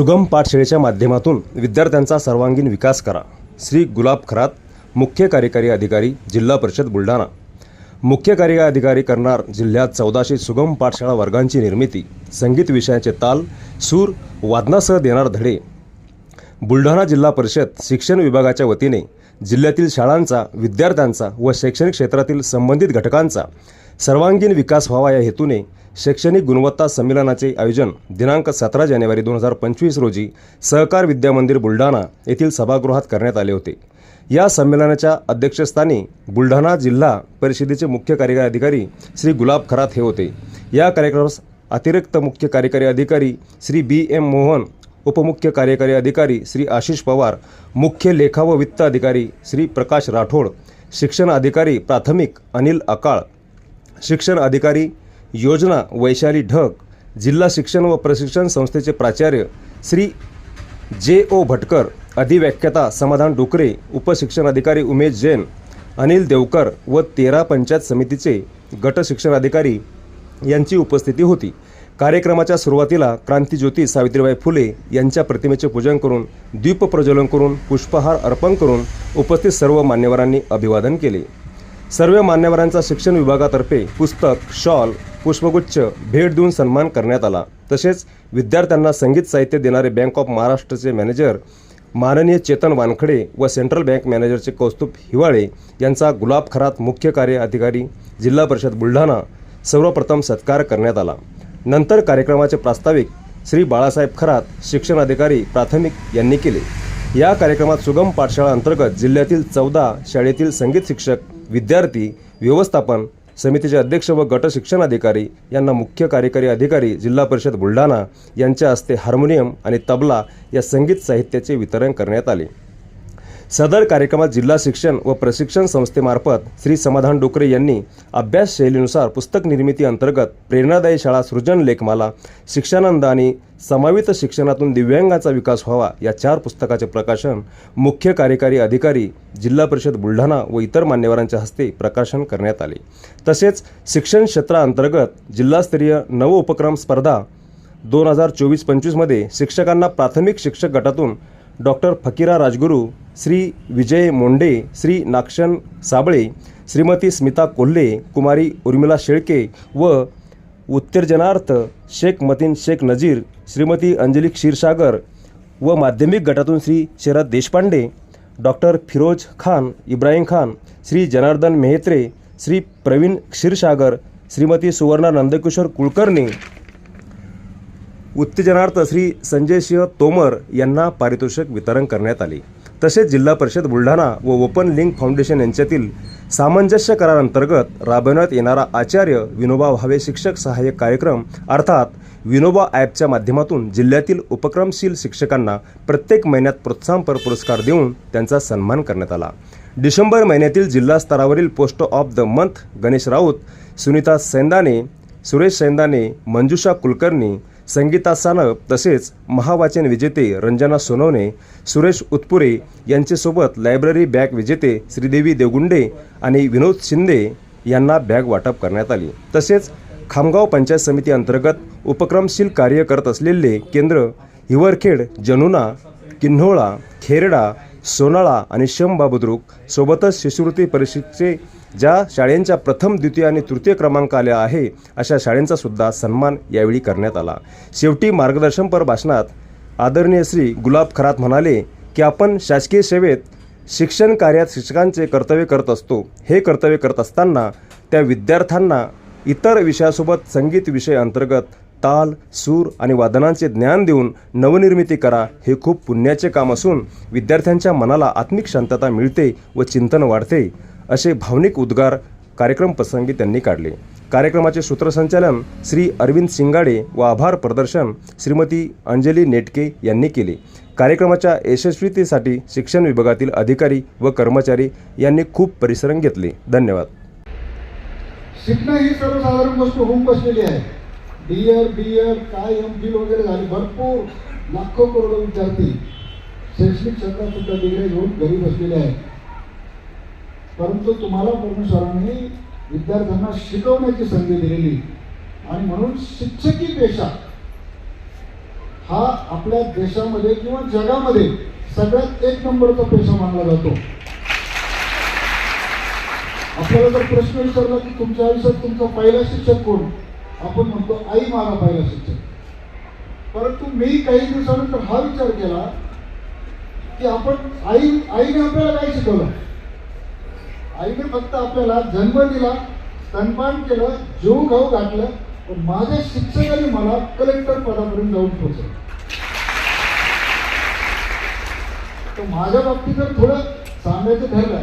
सुगम पाठशाळेच्या माध्यमातून विद्यार्थ्यांचा सर्वांगीण विकास करा. श्री गुलाब खरात मुख्य कार्यकारी अधिकारी जिल्हा परिषद बुलढाणा. मुख्य कार्यकारी अधिकारी करणार जिल्ह्यात चौदाशे सुगम पाठशाळा वर्गांची निर्मिती. संगीत विषयाचे ताल सूर वादनासह देणार धडे. बुलढाणा जिल्हा परिषद शिक्षण विभागाच्या वतीने जिल्ह्यातील शाळांचा विद्यार्थ्यांचा व शैक्षणिक क्षेत्रातील संबंधित घटकांचा सर्वांगीण विकास व्हावा या हेतूने शैक्षणिक गुणवत्ता संमेलनाचे आयोजन दिनांक सतरा जानेवारी दोन हजार पंचवीस रोजी सहकार विद्या मंदिर बुलढाणा येथील सभागृहात करण्यात आले होते. या संमेलनाच्या अध्यक्षस्थानी बुलढाणा जिल्हा परिषदेचे मुख्य कार्यकारी अधिकारी श्री गुलाब खरात हे होते. या कार्यक्रमास अतिरिक्त मुख्य कार्यकारी अधिकारी श्री बी एम मोहन उपमुख्य कार्यकारी अधिकारी श्री आशिष पवार मुख्य लेखा व वित्त अधिकारी श्री प्रकाश राठोड शिक्षण अधिकारी प्राथमिक अनिल अकाळ शिक्षण अधिकारी योजना वैशाली ढग जिल्हा शिक्षण व प्रशिक्षण संस्थेचे प्राचार्य श्री जे ओ भटकर अधिव्याख्याता समाधान डुकरे उपशिक्षण अधिकारी उमेश जैन अनिल देवकर व तेरा पंचायत समितीचे गट शिक्षण अधिकारी यांची उपस्थिती होती. कार्यक्रमाच्या सुरुवातीला क्रांतीज्योती सावित्रीबाई फुले यांच्या प्रतिमेचे पूजन करून दीप प्रज्वलन करून पुष्पहार अर्पण करून उपस्थित सर्व मान्यवरांनी अभिवादन केले. सर्व मान्यवरांचा शिक्षण विभागातर्फे पुस्तक शॉल पुष्पगुच्छ भेट देऊन सन्मान करण्यात आला. तसेच विद्यार्थ्यांना संगीत साहित्य देणारे बँक ऑफ महाराष्ट्रचे मॅनेजर माननीय चेतन वानखडे व सेंट्रल बँक मॅनेजरचे कौस्तुभ हिवाळे यांचा गुलाब खरात मुख्य कार्य अधिकारी जिल्हा परिषद बुलढाणा सर्वप्रथम सत्कार करण्यात आला. नंतर कार्यक्रमाचे प्रास्ताविक श्री बाळासाहेब खरात शिक्षण अधिकारी प्राथमिक यांनी केले. या कार्यक्रमात सुगम पाठशाळा अंतर्गत जिल्ह्यातील चौदा शाळेतील संगीत शिक्षक विद्यार्थी व्यवस्थापन समितीचे अध्यक्ष व गट शिक्षण अधिकारी यांना मुख्य कार्यकारी अधिकारी जिल्हा परिषद बुलढाणा यांच्या हस्ते हार्मोनियम आणि तबला या संगीत साहित्याचे वितरण करण्यात आले. सदर कार्यक्रमात जिल्हा शिक्षण व प्रशिक्षण संस्थेमार्फत श्री समाधान डोकरे यांनी अभ्यास शैलीनुसार पुस्तक निर्मिती अंतर्गत प्रेरणादायी शाळा सृजन लेखमाला शिक्षानंद आणि समावित शिक्षणातून दिव्यांगाचा विकास व्हावा या चार पुस्तकाचे प्रकाशन मुख्य कार्यकारी अधिकारी जिल्हा परिषद बुलढाणा व इतर मान्यवरांच्या हस्ते प्रकाशन करण्यात आले. तसेच शिक्षण क्षेत्राअंतर्गत जिल्हास्तरीय नव उपक्रम स्पर्धा दोन हजार चोवीस पंचवीसमध्ये शिक्षकांना प्राथमिक शिक्षक गटातून डॉक्टर फकीरा राजगुरू श्री विजय मोंडे श्री नाक्षण साबळे श्रीमती स्मिता कोल्हे कुमारी उर्मिला शेळके व उत्तेजनार्थ शेख मतीन शेख नजीर श्रीमती अंजली क्षीरसागर व माध्यमिक गटातून श्री शरद देशपांडे डॉक्टर फिरोज खान इब्राहिम खान श्री जनार्दन मेहत्रे श्री प्रवीण क्षीरसागर श्रीमती सुवर्णा नंदकिशोर कुलकर्णी उत्तेजनार्थ श्री संजय सिंह तोमर यांना पारितोषिक वितरण करण्यात आले. तसेच जिल्हा परिषद बुलढाणा व ओपन लिंक फाउंडेशन यांच्यातील सामंजस्य करारांतर्गत राबवण्यात येणारा आचार्य विनोबा भावे शिक्षक सहाय्यक कार्यक्रम अर्थात विनोबा ॲपच्या माध्यमातून जिल्ह्यातील उपक्रमशील शिक्षकांना प्रत्येक महिन्यात प्रोत्साहनपर पुरस्कार देऊन त्यांचा सन्मान करण्यात आला. डिसेंबर महिन्यातील जिल्हा स्तरावरील post of the month Ganesh Raut Sunita Sendane Suresh Sendane Manjusha Kulkarni Sangita Sanap तसेच महावाचन विजेते रंजना सोनवणे सुरेश उत्पुरे यांच्यासोबत लायब्ररी बॅग विजेते श्रीदेवी देवगुंडे आणि विनोद शिंदे यांना बॅग वाटप करण्यात आली. तसेच खामगाव पंचायत समिती अंतर्गत उपक्रमशील कार्य करत असलेले केंद्र हिवरखेड जनुना किन्होळा खेरडा सोनाळा आणि शम बाबुद्रुक सोबतच शिष्यवृत्ती परीक्षेचे ज्या शाळेंच्या प्रथम द्वितीय आणि तृतीय क्रमांक आल्या आहे अशा शाळेंचा सुद्धा सन्मान यावेळी करण्यात आला. शेवटी मार्गदर्शनपर भाषणात आदरणीय श्री गुलाब खरात म्हणाले की आपण शासकीय सेवेत शिक्षण कार्यात शिक्षकांचे कर्तव्य करत असतो. हे कर्तव्य करत असताना त्या विद्यार्थ्यांना इतर विषयासोबत संगीत विषय अंतर्गत ताल सूर आणि वादनांचे ज्ञान देऊन नवनिर्मिती करा हे खूप पुण्याचे काम असून विद्यार्थ्यांच्या मनाला आत्मिक शांतता मिळते व चिंतन वाढते असे भावनिक उद्गार कार्यक्रम प्रसंगी त्यांनी काढले. कार्यक्रमाचे सूत्रसंचालन श्री अरविंद सिंगाडे व आभार प्रदर्शन श्रीमती अंजली नेटके यांनी केले. कार्यक्रमाच्या यशस्वीतेसाठी शिक्षण विभागातील अधिकारी व कर्मचारी यांनी खूप परिश्रम घेतले. धन्यवाद. शिकणं ही सर्वसाधारण गोष्ट होऊन बसलेली आहे. डी एड बी एड काय एम फिल वगैरे झाली. भरपूर लाखो करोड विद्यार्थी शैक्षणिक क्षेत्रात सुद्धा डिग्री घेऊन घरी बसलेले आहेत. परंतु तुम्हाला परमेश्वरांनी विद्यार्थ्यांना शिकवण्याची संधी दिलेली. आणि म्हणून शिक्षकी पेशा हा आपल्या देशामध्ये किंवा जगामध्ये सगळ्यात एक नंबरचा पेशा मानला जातो. आपल्याला जर प्रश्न विचारला की तुमच्या आयुष्यात तुमचा पहिला शिक्षक कोण? आपण म्हणतो आई मला पाहिला शिक्षक. परंतु मी काही दिवसानंतर हा विचार केला की आपण आई आईने आपल्याला काय शिकवलं? आईने फक्त आपल्याला जन्म दिला स्तनपान केलं जीव घाऊ घातलं पण माझ्या शिक्षकाने मला कलेक्टर पदापर्यंत जाऊन पोहोचलं तर माझ्या बाबतीत जर थोडं सांगायचं ठरलं.